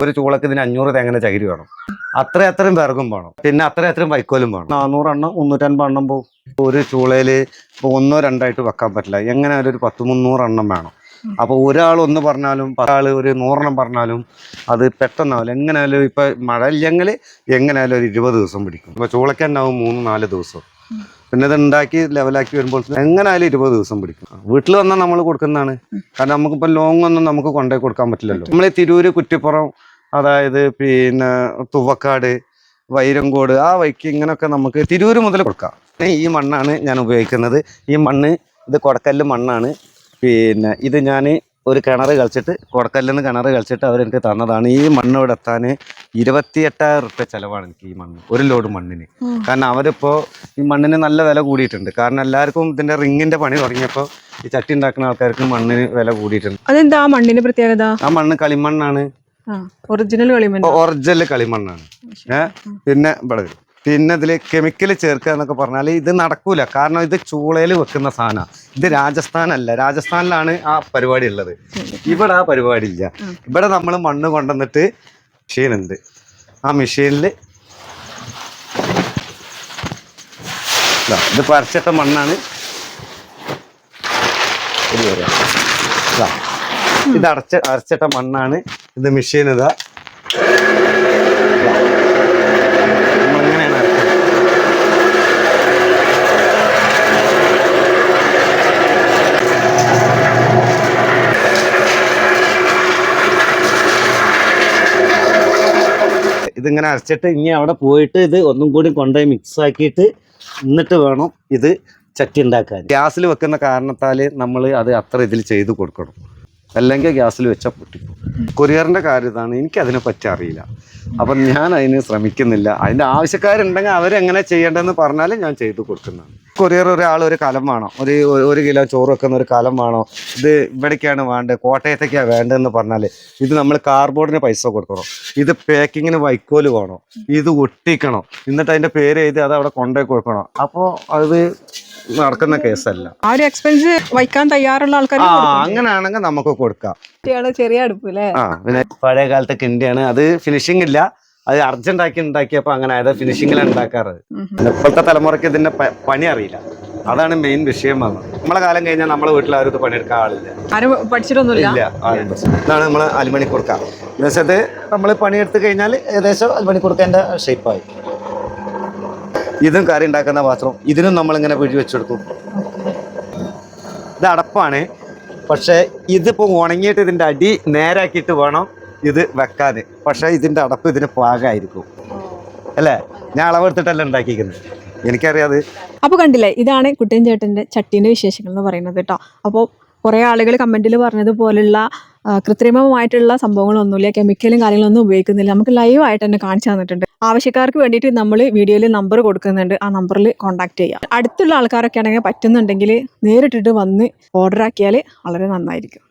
ഒരു ചൂളക്ക് ഇതിന് അഞ്ഞൂറ് തേങ്ങനെ ചകിരി വേണം. അത്ര അത്രയും വിറകും വേണം. പിന്നെ അത്ര അത്രയും വൈക്കോലും വേണം. നാനൂറെണ്ണം മുന്നൂറ്റൻപത് എണ്ണം പോകും ഒരു ചൂളയിൽ ഇപ്പോൾ ഒന്നോ രണ്ടായിട്ട് വെക്കാൻ പറ്റില്ല. എങ്ങനെ ഒരു പത്ത് മുന്നൂറെണ്ണം വേണം. അപ്പൊ ഒരാൾ ഒന്ന് പറഞ്ഞാലും ഒരാൾ ഒരു നൂറെണ്ണം പറഞ്ഞാലും അത് പെട്ടെന്നാവില്ല. എങ്ങനെയാലും ഇപ്പൊ മഴ ഇല്ലെങ്കിൽ എങ്ങനെയാലും ഒരു ഇരുപത് ദിവസം പിടിക്കും. ഇപ്പൊ ചൂളയ്ക്ക് മൂന്ന് നാല് ദിവസം. പിന്നെ ഇത് ഉണ്ടാക്കി ലെവലാക്കി വരുമ്പോൾ എങ്ങനെയായാലും ഇരുപത് ദിവസം പിടിക്കും. വീട്ടിൽ വന്നാൽ നമ്മൾ കൊടുക്കുന്നതാണ്. കാരണം നമുക്കിപ്പോൾ ലോങ് ഒന്നും നമുക്ക് കൊണ്ടുപോയി കൊടുക്കാൻ പറ്റില്ലല്ലോ. നമ്മൾ തിരൂര് കുറ്റിപ്പുറം അതായത് പിന്നെ തുവക്കാട് വൈരങ്കോട് ആ വൈക്ക് ഇങ്ങനെയൊക്കെ നമുക്ക് തിരൂര് മുതൽ കൊടുക്കാം. ഈ മണ്ണാണ് ഞാൻ ഉപയോഗിക്കുന്നത്. ഈ മണ്ണ് ഇത് കൊടക്കല്ല് മണ്ണാണ്. പിന്നെ ഇത് ഞാൻ ഒരു കിണർ കളിച്ചിട്ട് കൊടക്കല്ലിൽ നിന്ന് കിണർ കളിച്ചിട്ട് അവരെനിക്ക് തന്നതാണ്. ഈ മണ്ണ് ഇവിടെ എത്താൻ ഇരുപത്തിയെട്ടായിരം റുപ്യ ചെലവാണ് എനിക്ക് ഈ മണ്ണ് ഒരു ലോഡ് മണ്ണിന്. കാരണം അവരിപ്പോ ഈ മണ്ണിന് നല്ല വില കൂടിയിട്ടുണ്ട്. കാരണം എല്ലാവർക്കും ഇതിന്റെ റിങ്ങിന്റെ പണി തുടങ്ങിയപ്പോൾ ഈ ചട്ടി ഉണ്ടാക്കുന്ന ആൾക്കാർക്ക് മണ്ണിന് വില കൂടിയിട്ടുണ്ട്. അതെന്താ മണ്ണിന് മണ്ണിന്റെ പ്രത്യേകത? ആ മണ്ണ് കളിമണ്ണാണ്. ഒറിജിനൽ കളിമണ്ണ്. ഒറിജിനൽ കളിമണ്ണാണ്. ഏഹ് പിന്നെ ഇവിടെ പിന്നെ ഇതിൽ കെമിക്കൽ ചേർക്കുക എന്നൊക്കെ പറഞ്ഞാൽ ഇത് നടക്കൂല. കാരണം ഇത് ചൂളയിൽ വെക്കുന്ന സാധനമാണ് ഇത് രാജസ്ഥാനല്ല. രാജസ്ഥാനിലാണ് ആ പരിപാടി ഉള്ളത്. ഇവിടെ ആ പരിപാടി ഇല്ല. ഇവിടെ നമ്മൾ മണ്ണ് കൊണ്ടുവന്നിട്ട് മെഷീൻ ഉണ്ട് ആ മെഷീനിൽ ഇത് പരച്ചിട്ട മണ്ണാണ് ഇത്. ഇത് അടച്ച അരച്ചിട്ട മണ്ണാണ് ഇത് മെഷീൻ ഇതാ ഇതിങ്ങനെ അരച്ചിട്ട് ഇനി അവിടെ പോയിട്ട് ഇത് ഒന്നും കൂടി കൊണ്ടുപോയി മിക്സ് ആക്കിയിട്ട് എന്നിട്ട് വേണം ഇത് ചട്ടി ഉണ്ടാക്കാൻ. ഗ്യാസിൽ വെക്കുന്ന കാരണത്താൽ നമ്മൾ അത് അത്ര ഇതിൽ ചെയ്ത് കൊടുക്കണം. അല്ലെങ്കിൽ ഗ്യാസിൽ വെച്ചാൽ കൊറിയറിന്റെ കാര്യതാണ് എനിക്കതിനെ എനിക്ക് അതിനെ പറ്റി അറിയില്ല. അപ്പം ഞാൻ അതിന് ശ്രമിക്കുന്നില്ല. അതിന്റെ ആവശ്യക്കാരുണ്ടെങ്കിൽ അവരെങ്ങനെ ചെയ്യേണ്ടതെന്ന് പറഞ്ഞാൽ ഞാൻ ചെയ്തു കൊടുക്കുന്നതാണ്. കൊറിയർ ഒരാൾ ഒരു കലം വേണം. ഒരു ഒരു കിലോ ചോറ് വെക്കുന്ന ഒരു കലം വേണോ? ഇത് ഇവിടേക്കാണ് വേണ്ടത്. കോട്ടയത്തേക്കാണ് വേണ്ടതെന്ന് പറഞ്ഞാൽ ഇത് നമ്മൾ കാർബോർഡിന് പൈസ കൊടുക്കണം. ഇത് പാക്കിങ്ങിന് വൈക്കോൽ വേണോ. ഇത് ഒട്ടിക്കണം. എന്നിട്ട് അതിന്റെ പേര് എഴുതി അത് അവിടെ കൊണ്ടുപോയി കൊടുക്കണം. അപ്പോൾ അത് നടക്കുന്ന കേസല്ല. ആ ഒരു എക്സ്പെൻസ് വയ്ക്കാൻ തയ്യാറുള്ള ആൾക്കാർ ആ അങ്ങനെയാണെങ്കിൽ നമുക്ക് കൊടുക്കാം. ചെറിയ അടുപ്പ് അല്ലേ ആ പിന്നെ പഴയ കാലത്തെ കിണ്ടിയാണ്. അത് ഫിനിഷിംഗ് ഇല്ല. അത് അർജന്റ് ആക്കി ഉണ്ടാക്കിയപ്പോ അങ്ങനെ ആയത് ഫിനിഷിംഗിൽ ഉണ്ടാക്കാറ്. ഇപ്പോഴത്തെ തലമുറയ്ക്ക് ഇതിന്റെ പ- പണി അറിയില്ല. അതാണ് മെയിൻ വിഷയം വന്നത്. നമ്മളെ കാലം കഴിഞ്ഞാൽ നമ്മളെ വീട്ടിൽ ആരും ഇത് പണിയെടുക്കാൻ ആളില്ല. ആരും പഠിച്ചിട്ടൊന്നുമില്ല? ഇല്ല ആരും പ്രശ്നം. ഇതാണ് നമ്മൾ അലുമണി കൊടുക്ക. എന്നുവെച്ചത് നമ്മൾ പണിയെടുത്ത് കഴിഞ്ഞാൽ ഏകദേശം അലുമണി കൊടുക്കേണ്ട ഷേപ്പായി ഇതും കറി ഉണ്ടാക്കുന്ന പാത്രം ഇതിനും നമ്മളിങ്ങനെ പിഴി വെച്ചെടുക്കും. ഇത് അടപ്പാണ്. പക്ഷേ ഇതിപ്പോൾ ഉണങ്ങിയിട്ട് ഇതിന്റെ അടി നേരാക്കിയിട്ട് വേണം ഇത് വെക്കാൻ പക്ഷേ ഇതിന്റെ അടപ്പ് ഇതിന് പാകമായിരിക്കും അല്ലേ? ഞാൻ അളവെടുത്തിട്ടല്ല ഉണ്ടാക്കിയിരിക്കുന്നത്. എനിക്കറിയാതെ. അപ്പോൾ കണ്ടില്ലേ ഇതാണ് കുട്ടൻ ചേട്ടന്റെ ചട്ടീന്റെ വിശേഷങ്ങൾ എന്ന് പറയുന്നത് കേട്ടോ. അപ്പോൾ കുറേ ആളുകൾ കമന്റിൽ പറഞ്ഞതുപോലുള്ള കൃത്രിമമായിട്ടുള്ള സംഭവങ്ങളൊന്നുമില്ല കെമിക്കലും കാര്യങ്ങളൊന്നും ഉപയോഗിക്കുന്നില്ല. നമുക്ക് ലൈവായിട്ട് തന്നെ കാണിച്ചു തന്നിട്ടുണ്ട്. ആവശ്യക്കാർക്ക് വേണ്ടിയിട്ട് നമ്മൾ വീഡിയോയിൽ നമ്പർ കൊടുക്കുന്നുണ്ട്. ആ നമ്പറിൽ കോൺടാക്ട് ചെയ്യാം. അടുത്തുള്ള ആൾക്കാരൊക്കെ ആണെങ്കിൽ പറ്റുന്നുണ്ടെങ്കിൽ നേരിട്ടിട്ട് വന്ന് ഓർഡർ ആക്കിയാൽ വളരെ നന്നായിരിക്കും.